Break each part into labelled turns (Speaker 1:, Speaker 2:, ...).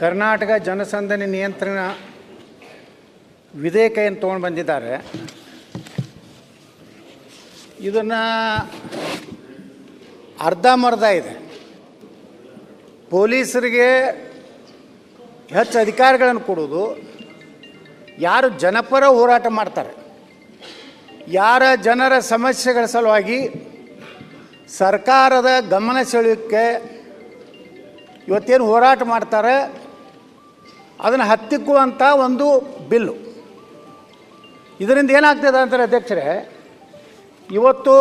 Speaker 1: ಕರ್ನಾಟಕ ಜನಸಂದಣಿ ನಿಯಂತ್ರಣ ವಿಧೇಯಕ ಏನು ತೊಗೊಂಡು ಬಂದಿದ್ದಾರೆ. ಇದನ್ನು ಮರ್ಧ ಇದೆ. ಪೊಲೀಸರಿಗೆ ಹೆಚ್ಚು ಅಧಿಕಾರಗಳನ್ನು ಕೊಡೋದು ಯಾರು ಜನಪರ ಹೋರಾಟ ಮಾಡ್ತಾರೆ, ಯಾರ ಜನರ ಸಮಸ್ಯೆಗಳ ಸಲುವಾಗಿ ಸರ್ಕಾರದ ಗಮನ ಸೆಳೆಯೋಕ್ಕೆ ಇವತ್ತೇನು ಹೋರಾಟ ಮಾಡ್ತಾರೆ ಅದನ್ನು ಹತ್ತಿಕ್ಕುವಂಥ ಒಂದು ಬಿಲ್ಲು. ಇದರಿಂದ ಏನಾಗ್ತದೆ ಅಂತಾರೆ ಅಧ್ಯಕ್ಷರೇ, ಇವತ್ತು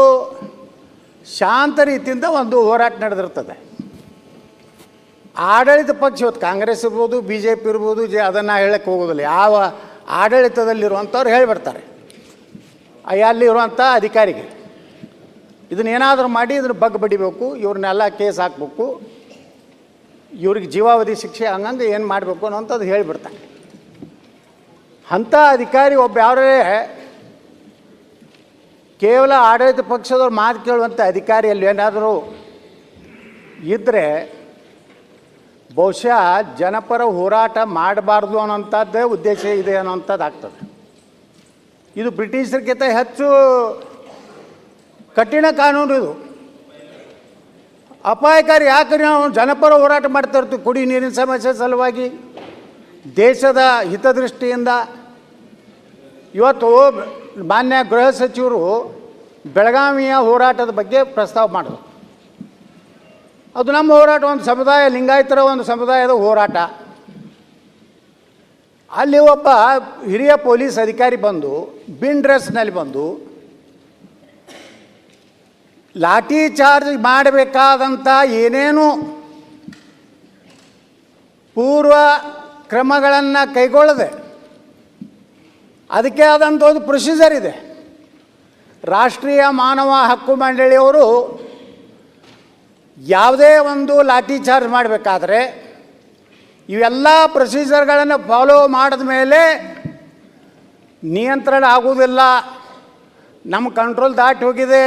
Speaker 1: ಶಾಂತ ರೀತಿಯಿಂದ ಒಂದು ಹೋರಾಟ ನಡೆದಿರ್ತದೆ. ಆಡಳಿತ ಪಕ್ಷ ಇವತ್ತು ಕಾಂಗ್ರೆಸ್ ಇರ್ಬೋದು ಬಿ ಜೆ ಪಿ ಇರ್ಬೋದು, ಜೆ ಅದನ್ನು ಹೇಳಕ್ಕೆ ಹೋಗೋದಿಲ್ಲ. ಯಾವ ಆಡಳಿತದಲ್ಲಿರುವಂಥವ್ರು ಹೇಳಿಬಿಡ್ತಾರೆ. ಅಲ್ಲಿರುವಂಥ ಅಧಿಕಾರಿಗೆ ಇದನ್ನೇನಾದರೂ ಮಾಡಿ, ಇದನ್ನು ಬಗ್ಗೆ ಬಡಿಬೇಕು, ಇವ್ರನ್ನೆಲ್ಲ ಕೇಸ್ ಹಾಕಬೇಕು. ಇವ್ರಿಗೆ ಜೀವಾವಧಿ ಶಿಕ್ಷೆ ಹಂಗಂದು ಏನು ಮಾಡಬೇಕು ಅನ್ನೋಂಥದ್ದು ಹೇಳಿಬಿಡ್ತಾನೆ. ಅಂಥ ಅಧಿಕಾರಿ ಒಬ್ಬ ಯಾರೇ ಕೇವಲ ಆಡಳಿತ ಪಕ್ಷದವ್ರು ಮಾತು ಕೇಳುವಂಥ ಅಧಿಕಾರಿಯಲ್ಲಿ ಏನಾದರೂ ಇದ್ದರೆ ಬಹುಶಃ ಜನಪರ ಹೋರಾಟ ಮಾಡಬಾರ್ದು ಅನ್ನೋಂಥದ್ದೇ ಉದ್ದೇಶ ಇದೆ ಅನ್ನೋಂಥದ್ದು ಆಗ್ತದೆ. ಇದು ಬ್ರಿಟಿಷರಿಗಿಂತ ಹೆಚ್ಚು ಕಠಿಣ ಕಾನೂನು ಇದು. ಅಪಾಯಕಾರಿ ಯಾಕೆ ನಾವು ಜನಪರ ಹೋರಾಟ ಮಾಡ್ತಾ ಇರ್ತೀವಿ? ಕುಡಿ ನೀರಿನ ಸಮಸ್ಯೆ ಸಲುವಾಗಿ. ದೇಶದ ಹಿತದೃಷ್ಟಿಯಿಂದ ಇವತ್ತು ಮಾನ್ಯ ಗೃಹ ಸಚಿವರು ಬೆಳಗಾವಿಯ ಹೋರಾಟದ ಬಗ್ಗೆ ಪ್ರಸ್ತಾವ ಮಾಡಿದ್ರು. ಅದು ನಮ್ಮ ಹೋರಾಟ, ಒಂದು ಸಮುದಾಯ, ಲಿಂಗಾಯತರ ಒಂದು ಸಮುದಾಯದ ಹೋರಾಟ. ಅಲ್ಲಿ ಒಬ್ಬ ಹಿರಿಯ ಪೊಲೀಸ್ ಅಧಿಕಾರಿ ಬಂದು ಬಿನ್ ಡ್ರೆಸ್ನಲ್ಲಿ ಬಂದು ಲಾಠಿ ಚಾರ್ಜ್ ಮಾಡಬೇಕಾದಂಥ ಏನೇನು ಪೂರ್ವ ಕ್ರಮಗಳನ್ನು ಕೈಗೊಳ್ಳದೆ, ಅದಕ್ಕೆ ಆದಂಥ ಒಂದು ಪ್ರೊಸೀಜರ್ ಇದೆ. ರಾಷ್ಟ್ರೀಯ ಮಾನವ ಹಕ್ಕು ಮಂಡಳಿಯವರು ಯಾವುದೇ ಒಂದು ಲಾಠಿ ಚಾರ್ಜ್ ಮಾಡಬೇಕಾದ್ರೆ, ಇವೆಲ್ಲ ಪ್ರೊಸೀಜರ್ಗಳನ್ನು ಫಾಲೋ ಮಾಡಿದ ಮೇಲೆ ನಿಯಂತ್ರಣ ಆಗುವುದಿಲ್ಲ. ನಮ್ಮ ಕಂಟ್ರೋಲ್ ದಾಟಿ ಹೋಗಿದೆ.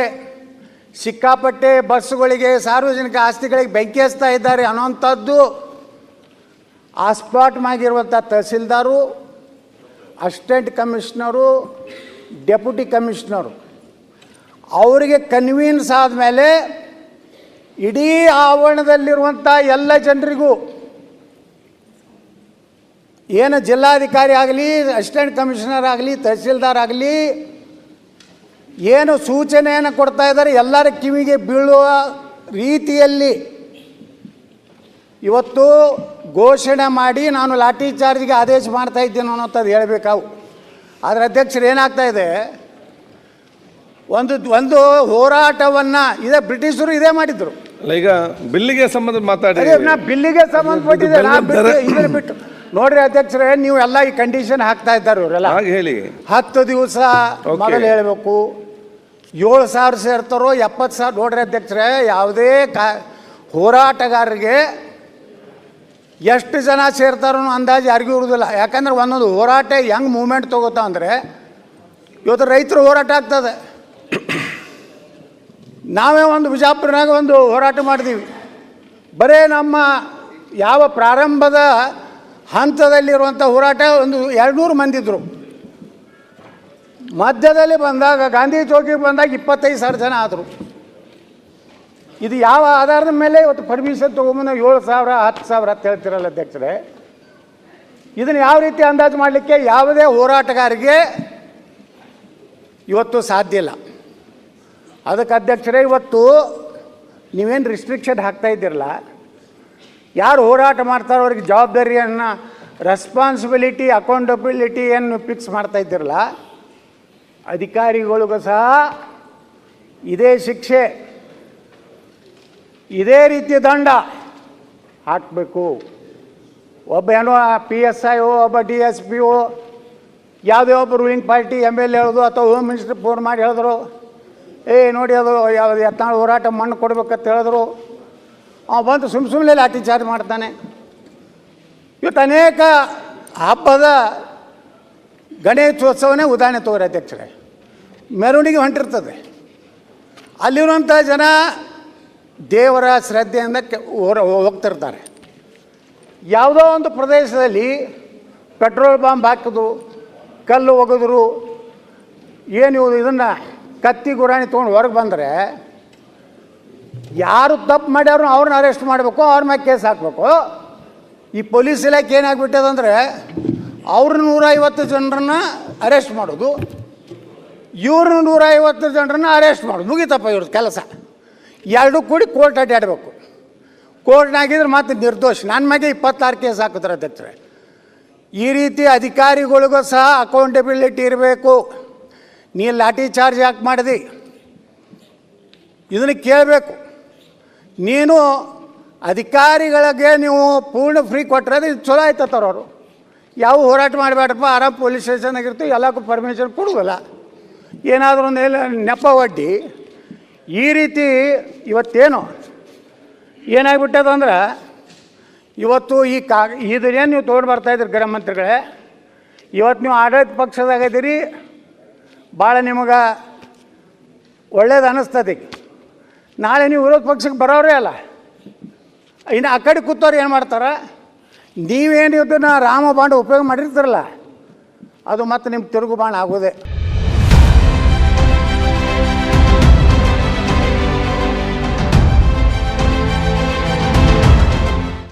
Speaker 1: ಸಿಕ್ಕಾಪಟ್ಟೆ ಬಸ್ಸುಗಳಿಗೆ, ಸಾರ್ವಜನಿಕ ಆಸ್ತಿಗಳಿಗೆ ಬೆಂಕಿ ಹಚ್ತಾ ಇದ್ದಾರೆ ಅನ್ನೋಂಥದ್ದು ಆ ಸ್ಪಾಟ್ ಆಗಿರುವಂಥ tahsildar, assistant commissioner, deputy commissioner. ಅವರಿಗೆ ಕನ್ವೀನ್ಸ್ ಆದಮೇಲೆ ಇಡೀ ಆವರಣದಲ್ಲಿರುವಂಥ ಎಲ್ಲ ಜನರಿಗೂ ಏನು ಜಿಲ್ಲಾಧಿಕಾರಿ ಆಗಲಿ, ಅಸಿಸ್ಟೆಂಟ್ ಕಮಿಷನರ್ ಆಗಲಿ, ತಹಸೀಲ್ದಾರ್ ಆಗಲಿ ಏನು ಸೂಚನೆಯನ್ನು ಕೊಡ್ತಾ ಇದ್ದಾರೆ ಎಲ್ಲರ ಕಿವಿಗೆ ಬೀಳುವ ರೀತಿಯಲ್ಲಿ. ಇವತ್ತು ಘೋಷಣೆ ಮಾಡಿ ನಾನು ಲಾಠಿ ಚಾರ್ಜ್ಗೆ ಆದೇಶ ಮಾಡ್ತಾ ಇದ್ದೇನೆ ಅನ್ನೋಂಥದ್ದು ಹೇಳಬೇಕಾವು. ಆದರೆ ಅಧ್ಯಕ್ಷರು ಏನಾಗ್ತಾ ಇದೆ? ಒಂದು ಒಂದು ಹೋರಾಟವನ್ನು ಇದೇ ಬ್ರಿಟಿಷರು ಇದೇ ಮಾಡಿದ್ರು.
Speaker 2: ಈಗ ಬಿಲ್ಲಿಗೆ ಸಂಬಂಧ ಮಾತಾಡಿ.
Speaker 1: ನಾ ಬಿಲ್ಲಿಗೆ ಸಂಬಂಧಪಟ್ಟಿದೆ ಇದನ್ನ ಬಿಟ್ಟು ನೋಡ್ರಿ ಅಧ್ಯಕ್ಷರೇ ನೀವು ಎಲ್ಲ ಈ ಕಂಡೀಷನ್ ಹಾಕ್ತಾ ಇದ್ದಾರೆ ಇವರೆಲ್ಲ.
Speaker 2: ಹೇಳಿ.
Speaker 1: ಹತ್ತು ದಿವಸ. ಮೊದಲು ಹೇಳಬೇಕು. ಏಳು ಸಾವಿರ ಸೇರ್ತಾರೋ, ಎಪ್ಪತ್ತು ಸಾವಿರ ನೋಡ್ರಿ ಅಧ್ಯಕ್ಷರೇ, ಯಾವುದೇ ಕಾ, ಹೋರಾಟಗಾರರಿಗೆ ಎಷ್ಟು ಜನ ಸೇರ್ತಾರೋ ಅಂದಾಜು ಯಾರಿಗೂ ಇರುವುದಿಲ್ಲ. ಯಾಕಂದ್ರೆ ಒಂದೊಂದು ಹೋರಾಟ ಹೆಂಗೆ ಮೂಮೆಂಟ್ ತಗೋತ ಅಂದರೆ, ಇವತ್ತು ರೈತರು ಹೋರಾಟ ಆಗ್ತದೆ. ನಾವೇ ಒಂದು ಬಿಜಾಪುರನಾಗ ಒಂದು ಹೋರಾಟ ಮಾಡಿದೀವಿ. ಬರೇ ನಮ್ಮ ಯಾವ ಪ್ರಾರಂಭದ ಹಂತದಲ್ಲಿರುವಂಥ ಹೋರಾಟ ಒಂದು ಎರಡುನೂರು ಮಂದಿ ಇದ್ದರು ಮಧ್ಯದಲ್ಲಿ ಬಂದಾಗ, ಗಾಂಧಿ ಚೌಕಿಗೆ ಬಂದಾಗ ಇಪ್ಪತ್ತೈದು ಸಾವಿರ ಜನ ಆದರು. ಇದು ಯಾವ ಆಧಾರದ ಮೇಲೆ ಇವತ್ತು ಪರ್ಮಿಷನ್ ತೊಗೊಂಬಂದು ಏಳು ಸಾವಿರ, ಹತ್ತು ಸಾವಿರ ಅಂತ ಹೇಳ್ತಿರಲ್ಲ ಅಧ್ಯಕ್ಷರೇ. ಇದನ್ನು ಯಾವ ರೀತಿ ಅಂದಾಜು ಮಾಡಲಿಕ್ಕೆ ಯಾವುದೇ ಹೋರಾಟಗಾರಿಗೆ ಇವತ್ತು ಸಾಧ್ಯ ಇಲ್ಲ. ಅದಕ್ಕೆ ಅಧ್ಯಕ್ಷರೇ, ಇವತ್ತು ನೀವೇನು ರಿಸ್ಟ್ರಿಕ್ಷನ್ ಹಾಕ್ತಾ ಇದ್ದಿರಲ್ಲ, ಯಾರು ಹೋರಾಟ ಮಾಡ್ತಾರೋ ಅವ್ರಿಗೆ ಜವಾಬ್ದಾರಿಯನ್ನು ರೆಸ್ಪಾನ್ಸಿಬಿಲಿಟಿ ಅಕೌಂಟಬಿಲಿಟಿ ಏನು ಫಿಕ್ಸ್ ಮಾಡ್ತಾ ಇದ್ದೀರಲ್ಲ ಅಧಿಕಾರಿಗಳಿಗೂ ಸಹ ಇದೇ ಶಿಕ್ಷೆ, ಇದೇ ರೀತಿ ದಂಡ ಹಾಕಬೇಕು. ಒಬ್ಬ ಏನೋ ಪಿ ಎಸ್ ಐ ಒಬ್ಬ ಡಿ ಎಸ್ ಪಿ ಓ, ಯಾವುದೇ ಒಬ್ಬ ruling party M L A ಹೇಳೋದು ಅಥವಾ ಹೋಮ್ ಮಿನಿಸ್ಟರ್ ಫೋನ್ ಮಾಡಿ ಹೇಳಿದ್ರು, ಏ, ನೋಡಿ ಅದು, ಯಾವುದು ಎತ್ತಾಳು ಹೋರಾಟ ಮಣ್ಣು ಕೊಡ್ಬೇಕಂತ ಹೇಳಿದ್ರು. ಅವ ಬಂದು ಸುಮ್ಮ ಸುಮ್ಮನೆ ಲಾಠಿ ಚಾರ್ಜ್ ಮಾಡ್ತಾನೆ. ಇವತ್ತು ಅನೇಕ ಹಬ್ಬದ ಗಣೇಶೋತ್ಸವನೇ ಉದಾಹರಣೆ ತಗೋರಿ ಅಧ್ಯಕ್ಷರೇ. ಮೆರವಣಿಗೆ ಹೊಂಟಿರ್ತದೆ. ಅಲ್ಲಿರುವಂಥ ಜನ ದೇವರ ಶ್ರದ್ಧೆಯಿಂದ ಹೋಗ್ತಿರ್ತಾರೆ. ಯಾವುದೋ ಒಂದು ಪ್ರದೇಶದಲ್ಲಿ ಪೆಟ್ರೋಲ್ ಬಾಂಬ್ ಹಾಕಿದ್ರು, ಕಲ್ಲು ಒಗೆದ್ರು, ಏನು ಇದನ್ನು ಕತ್ತಿ ಗುರಾಣಿ ತೊಗೊಂಡು ಹೊರಗೆ ಬಂದರೆ ಯಾರು ತಪ್ಪು ಮಾಡ್ಯಾರು ಅವ್ರನ್ನ ಅರೆಸ್ಟ್ ಮಾಡಬೇಕು, ಅವ್ರ ಮ್ಯಾಗೆ ಕೇಸ್ ಹಾಕಬೇಕು. ಈ ಪೊಲೀಸ್ ಇಲಾಖೆ ಏನಾಗ್ಬಿಟ್ಟದಂದ್ರೆ ಅವ್ರ ನೂರ ಐವತ್ತು ಜನರನ್ನ ಅರೆಸ್ಟ್ ಮಾಡೋದು, ಇವ್ರ ನೂರ ಐವತ್ತು ಜನರನ್ನ ಅರೆಸ್ಟ್ ಮಾಡೋದು. ಮುಗಿತಪ್ಪ ಇವ್ರದ್ದು ಕೆಲಸ. ಎರಡೂ ಕೂಡಿ ಕೋರ್ಟ್ ಅಡ್ಡಾಡಬೇಕು. ಕೋರ್ಟ್ನಾಗಿದ್ರೆ ಮತ್ತೆ ನಿರ್ದೋಷ. ನನ್ನ ಮ್ಯಾಗೆ ಇಪ್ಪತ್ತಾರು ಕೇಸ್ ಹಾಕಿದ್ರೆ ಅಧ್ಯಕ್ಷರೇ ಈ ರೀತಿ ಅಧಿಕಾರಿಗಳಿಗೂ ಸಹ ಅಕೌಂಟಬಿಲಿಟಿ ಇರಬೇಕು. ನೀ ಲಾಠಿ ಚಾರ್ಜ್ ಯಾಕೆ ಮಾಡಿದಿ? ಇದನ್ನು ಕೇಳಬೇಕು. ನೀನು ಅಧಿಕಾರಿಗಳಿಗೆ ನೀವು ಪೂರ್ಣ ಫ್ರೀ ಕೊಟ್ಟರೆ ಅದು ಚಲೋ ಆಯ್ತದವ್ರು ಯಾವ ಹೋರಾಟ ಮಾಡಬೇಡಪ್ಪ, ಆರಾಮ್ ಪೊಲೀಸ್ ಸ್ಟೇಷನಾಗಿರ್ತೀವಿ ಎಲ್ಲಕ್ಕೂ ಪರ್ಮಿಷನ್ ಕೊಡುವಲ್ಲ. ಏನಾದರೂ ಒಂದು ನೆಪ ಒಡ್ಡಿ, ಈ ರೀತಿ ಇವತ್ತೇನು ಏನಾಗ್ಬಿಟ್ಟದಂದ್ರೆ, ಇವತ್ತು ಈ ಕಾ ಇದನ್ನೇನು ನೀವು ತೊಗೊಂಡು ಬರ್ತಾಯಿದ್ರಿ ಗೃಹ ಮಂತ್ರಿಗಳೇ, ಇವತ್ತು ನೀವು ಆಡಳಿತ ಪಕ್ಷದಾಗಿದ್ದೀರಿ ಭಾಳ ನಿಮಗೆ ಒಳ್ಳೇದು ಅನ್ನಿಸ್ತದೆ ನಾಳೆ ನೀವು ವಿರೋಧ ಪಕ್ಷಕ್ಕೆ ಬರೋರೇ ಅಲ್ಲ. ಇನ್ನು ಆ ಕಡೆ ಕೂತವ್ರು ಏನು ಮಾಡ್ತಾರೆ? ನೀವೇನು ಇದನ್ನು ರಾಮ ಬಾಂಡ ಉಪಯೋಗ ಮಾಡಿರ್ತಾರಲ್ಲ ಅದು ಮತ್ತೆ ನಿಮ್ಗೆ ತಿರುಗು ಬಾಣ ಆಗೋದೇ.